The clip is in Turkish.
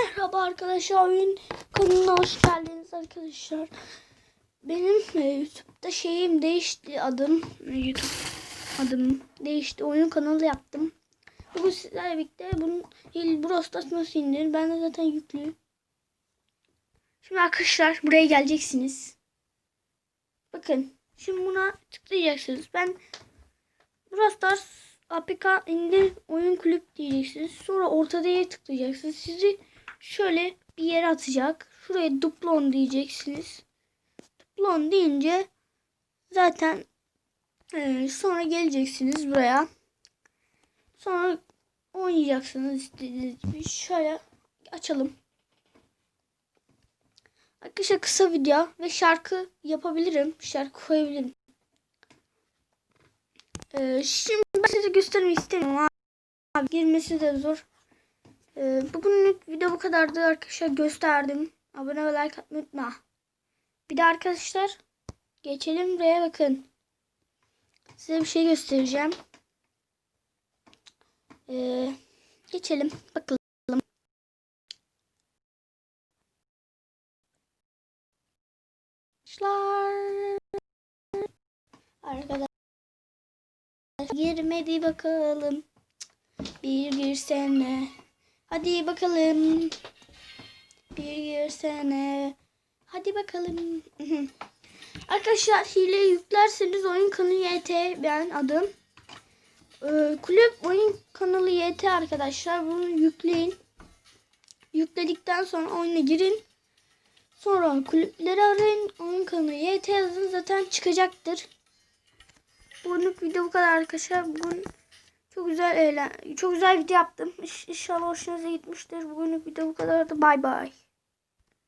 Merhaba arkadaşlar oyun kanalına hoş geldiniz arkadaşlar. Benim e, YouTube'da şeyim değişti adım YouTube adım değişti oyun kanalı yaptım. Bugün sizlerle birlikte bunun il Brawl Stars nasıl indirir ben de zaten yüklü. Şimdi arkadaşlar buraya geleceksiniz. Bakın şimdi buna tıklayacaksınız. Ben Brawl Stars APK indir oyun kulüp diyeceksiniz. Sonra ortadaya tıklayacaksınız. Sizi şöyle bir yere atacak. Şuraya duplon diyeceksiniz. Duplon deyince zaten e, sonra geleceksiniz buraya. Sonra oynayacaksınız istediğiniz gibi. Şöyle açalım. Arkadaşlar kısa video ve şarkı yapabilirim. Şarkı koyabilirim. Ee, şimdi ben size göstermek istemiyorum abi. Girmesi de zor. Ee, bugünlük video bu kadardı arkadaşlar. Gösterdim. Abone ve like atmayı unutma. Bir de arkadaşlar geçelim buraya bakın. Size bir şey göstereceğim. Ee, geçelim. Bakalım. Arkadaşlar girmedi bakalım. Bir girsene. Hadi bakalım. Bir girsene. Hadi bakalım. Arkadaşlar hile yüklerseniz oyun kanalı YT ben adım. Ee, kulüp oyun kanalı YT arkadaşlar. Bunu yükleyin. Yükledikten sonra oyuna girin. Sonra kulüpleri arayın. Oyun kanalı YT yazın zaten çıkacaktır. Bugünlük video bu kadar arkadaşlar. Bugün çok güzel eğlen çok güzel video yaptım. İnşallah hoşunuza gitmiştir. Bugünlük video bu kadardı. Bay bay.